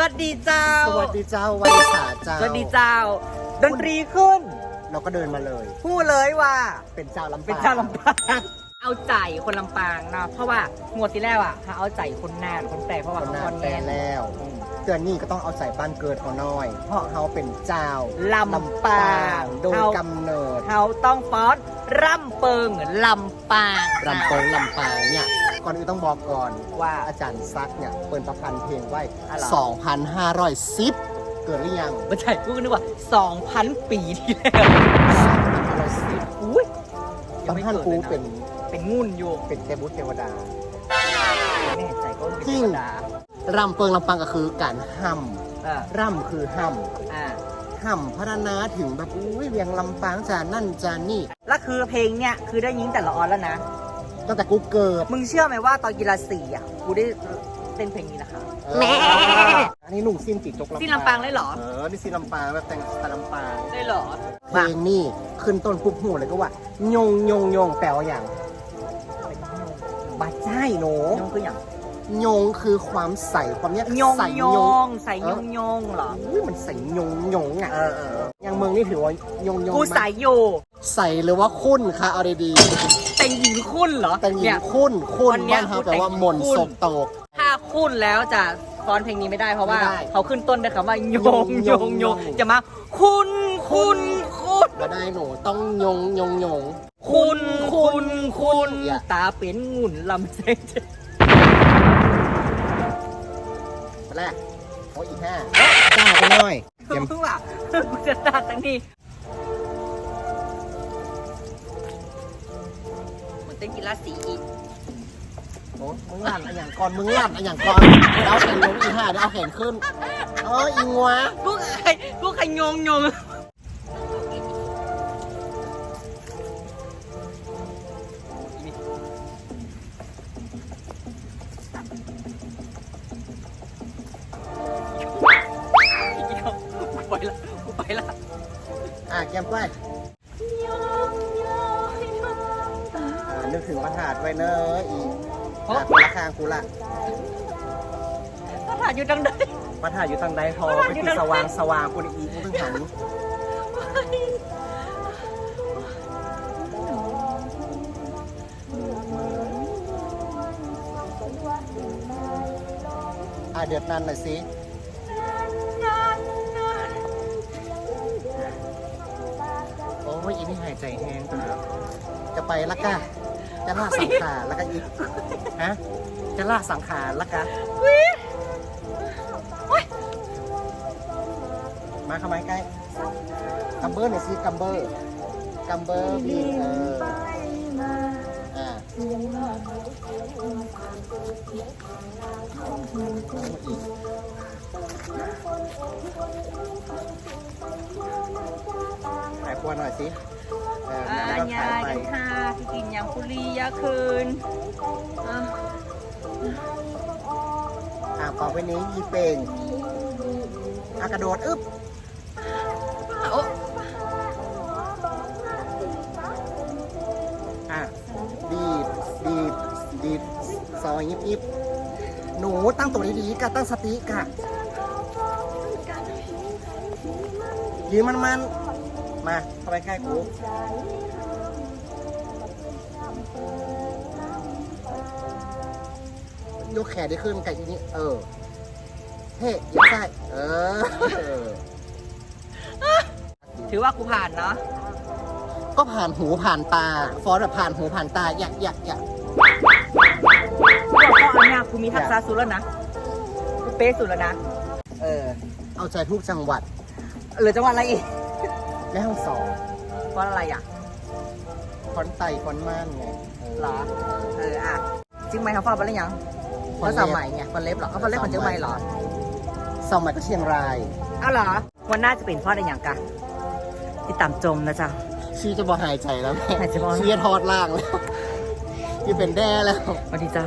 วัสดีเจ้า สวัสดีเจ้าวันสาเจ้าสวัสดีเจ้า ดนตรีขึ้น เราก็เดินมาเลย พูดเลยว่า เป็นเจ้าลำปางเป็นเจ้าลำปางเอาใจคนลำปางเนาะ เพราะว่าหมวดที่แล้วอะเขาเอาใจคนหน้าหรือคนแปลเพราะว่าคนเขาหน้าคนแต่แน่แล้วอืมเตือนนี่ก็ต้องเอาใจบ้านเกิดเขาน้อย เพราะเขาเป็นเจ้าลำปางโดยเขากำเนิดเขาต้องฟ้อนร่ำเปิงลำปางลำโปงลำปางเนี่ย ก่อนอื่นต้องบอกก่อนว่าอาจารย์ซักเนี่ยเปิดประพันธ์เพลงไว้ อ๋อเหรอ 2,510 เกิดหรือยังไม่ใช่กูก็นึกว่า 2,000 ปีที่แล้ว2,510อุ้ยบางท่านกูเป็นเป็นงุ่นอยู่เป็นเทบุตรเทวดา ไม่แน่ใจก็เป็นจริเทงวดารำเปิงลำปางก็คือการห้อ่าำร่ำคือห้ำอ่าห่ำพัฒนาถึงแบบอุ้ยเวียงลำปางจานนั่นจานนี่แล้วคือเพลงเนี่ยคือได้ยิงแต่ละออนแล้วนะ ตั้งแต่กูเกิดมึงเชื่อไหมว่าตอนกีฬาสีอะกูได้เต้นเพลงนี้นะคะ แม่ อันนี้ลุงสิ้นจิตจกลำปางสิ้นลำปางเลยเหรอ เออ นี่สิ้นลำปางแบบแต่งสไตล์ลำปางได้เหรอ เพลงนี่ขึ้นต้นปุ๊บหูเลยก็ว่ายงยงยงแปลว่าอย่างบาใจหนูยงคืออย่างยงคือความใสความเนี้ยยงใสยยงงใส่ยงยงเหรออุ้ยมันใสยงยงอะเออเอออย่างเมืองนี่ถือว่ายงยงกูไหมใส่อยู่ใสหรือว่าคุ้นคะเอาดีแต่ งหญิงคุ้นเหรอๆแต่หญิเนี่งย คุ้นคุ้นวันเนี้ยบ้านเขาพูดแปลว่าแต่งมนต์คุ้นศพโตก ถ้าคุ้นแล้วจะฟ้อนเพลงนี้ไม่ได้เพราะว่าไม่ได้เขาขึ้นต้นด้วยคำว่ายงยยงงยยงงยง จะมาคุณคุณคุณมาได้หนูต้องยงยงยง คุณคุณคุณอย่า ตาเป็นงุ่นลำเซ็งมาแรกโอ้ยอีกห้าจ้าไปหน่อยเดี๋ยวเพิ่งว่ากูจะตัดทั้งนี้ เหมือนเต้นกีฬาสีอีกโอ้ยมึงลั่นอะอย่างก่อนมึงลั่นอะอย่างก่อนเดี๋ยวเอาแขนลงอีกห้าเดี๋ยวเอาแขนขึ้นเอออิงวะกูใครกูใครงงงงกูไปละกูไปละอะแก้มก้อ นึกถึงประถาดไว้เนอะอีอะคนละข้างกูละถ้าถ่ายอยู่ดังใดประถาดอยู่ทางใดพอประถาดไปอยู่ที่ทางใดสว่างสว่างกูได้อีกูต้องหันอะเดือดนันหน่อยสิโอ้ยอีนี่หายใจแห้งจังครับจะไปละกะ จะลากสังขารละกะอีกฮะจะลากสังขารละกะมาเข้ามาใกล้กัมเบอร์หน่อยสิกัมเบอร์กัมเบอร์บีเอออ่าอีกถ่ายครัวหน่อยสิเอออ่าแล้วก็ ยาถ่ายไปกันค่ะพี่กินยังคุรียาคืนอะอ่าต่อไปนี้ยีเป่งอากระโดดอึ๊บโอ้อะดีดดีดดีดซอยยิบยิบหนูตั้งตัวดีๆกะตั้งสติกะยืนมันมันๆมาเข้าไปใกล้กู ยกแขนได้ขึ้นไก่ทีนี้ เออ เฮ้ยกได้เออ ถือว่ากูผ่านเนาะก็ผ่านหูผ่านตา ฟอสแบบผ่านหูผ่านตา อยากอยากอยากกูบอกว่าอันเนี้ยกูมีทักษะสุดแล้วนะกูเป๊ะสุดแล้วนะ เออ เอาใจทุกจังหวัดเหลือจังหวัดอะไรอีกแม่ห้องสองเพราะอะไรอะคอนไตคอนม่านไงเหรอ เออ อะ จริงไหมเขาฟ้าไปแล้วยัง คเขาอนสเล็บมัยเนี่ยคนเล็บเหรอเขาคนเล็บคนเชียงใหม่เหรอสมัยก็เชียงรายเอาเหรอวันหน้าจะเป็นฟ้าอะไรอย่างกะติดตามจมนะจ๊ะชีจะบอหายใจแล้วแม่หายใจบ่ ชีจะทอดล่างแล้วที่เป็นแด้แล้ว สวัสดีจ้า